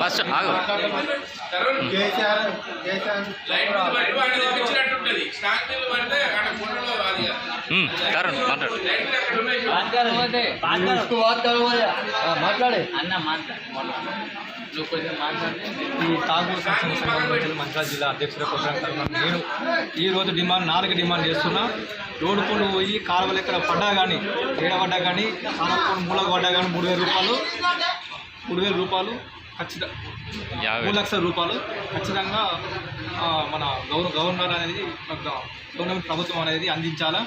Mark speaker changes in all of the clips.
Speaker 1: First ఆగు కరుణ్ మాట్లాడు.
Speaker 2: మాట్లాడే
Speaker 3: అన్న
Speaker 4: ఈ తాగూరు నుంచి మంచిర్యాల జిల్లా అధ్యక్షుల తరఫున నేను ఈ రోజు డిమాండ్ నాలుగు డిమాండ్ చేస్తున్నా రోడ్డు పనులు పోయి కాలువలు ఎక్కడ పడ్డా కానీ ఏడబడ్డా కానీ కాలువ పనులు మూలకు పడ్డా కానీ మూడు వేల రూపాయలు మూడు వేల రూపాయలు ఖచ్చితంగా మూడు లక్షల రూపాయలు ఖచ్చితంగా మన గవర్న గవర్నర్ అనేది గవర్నమెంట్ ప్రభుత్వం అనేది అందించాలా?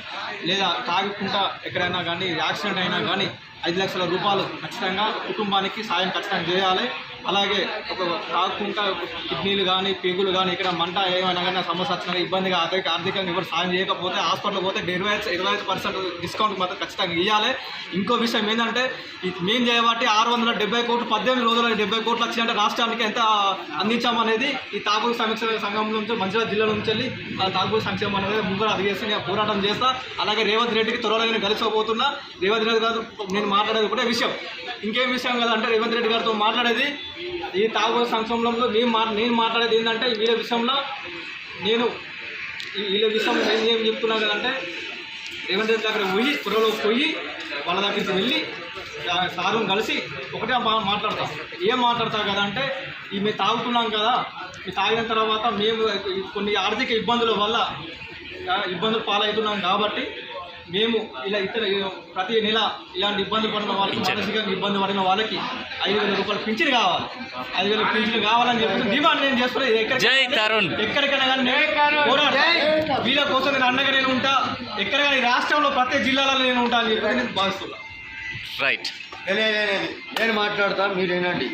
Speaker 4: లేదా తాగకుండా ఎక్కడైనా కానీ యాక్సిడెంట్ అయినా కానీ ఐదు లక్షల రూపాయలు ఖచ్చితంగా కుటుంబానికి సాయం ఖచ్చితంగా చేయాలి. అలాగే ఒక కాకుండా కిడ్నీలు కానీ పేగులు కానీ ఇక్కడ మంట ఏమైనా కానీ సమస్య వచ్చినా ఇబ్బందిగా అతనికి ఆర్థికంగా ఎవరు సాయం చేయకపోతే హాస్పిటల్ పోతే ఇరవై ఇరవై ఐదు పర్సెంట్ డిస్కౌంట్ మాత్రం ఖచ్చితంగా ఇవ్వాలి ఇంకో విషయం ఏంటంటే ఇది మేము చేయబట్టి ఆరు వందల డెబ్బై కోట్లు పద్దెనిమిది రోజుల డెబ్బై కోట్లు వచ్చిందంటే రాష్ట్రానికి ఎంత అందించామనేది ఈ తాగుడు సంక్షేమ సంఘం నుంచి మంచిర్యాల జిల్లా నుంచి వెళ్ళి తాగుడు సంక్షేమం అనేది ముందు అడిగేసి నేను పోరాటం చేస్తా. అలాగే రేవంత్ రెడ్డికి త్వరలో నేను కలిసిపోతున్నా. రేవంత్ రెడ్డి గారు నేను మాట్లాడేది ఒకటే విషయం. ఇంకేం విషయం కదంటే రేవంత్ రెడ్డి గారితో మాట్లాడేది ఈ తాగుబోతు సంక్షోభంలో నేను మా నేను మాట్లాడేది ఏంటంటే వీళ్ళ విషయంలో నేను వీళ్ళ విషయంలో నేను ఏం చెప్తున్నాను కదంటే రేవంత్ రెడ్డి దగ్గర పోయి త్వరలో పోయి వాళ్ళ దగ్గరికి వెళ్ళి ఆ కలిసి ఒకటే మాట్లాడతాం. ఏం మాట్లాడతాం కదా అంటే ఈ మేము తాగుతున్నాం కదా ఈ తాగిన తర్వాత మేము కొన్ని ఆర్థిక ఇబ్బందుల వల్ల ఇబ్బందులు పాలవుతున్నాం కాబట్టి మేము ఇలా ఇతర ప్రతి నెల ఇలాంటి ఇబ్బందులు పడిన వాళ్ళకి మానసికంగా ఇబ్బంది పడిన వాళ్ళకి ఐదు వేల రూపాయలు పింఛన్ కావాలి. ఐదు వేల పింఛన్ కావాలని చెప్పి డిమాండ్ నేను చేస్తున్నా.
Speaker 1: జై తరుణ్.
Speaker 4: ఎక్కడికైనా కానీ. వీళ్ళ కోసం నేను అండగా నేను ఉంటా. ఎక్కడికైనా ఈ రాష్ట్రంలో ప్రతి జిల్లాలో నేను ఉంటా అని చెప్పి నేను భావిస్తున్నా.
Speaker 1: రైట్
Speaker 2: నేను మాట్లాడతా మీరు వినండి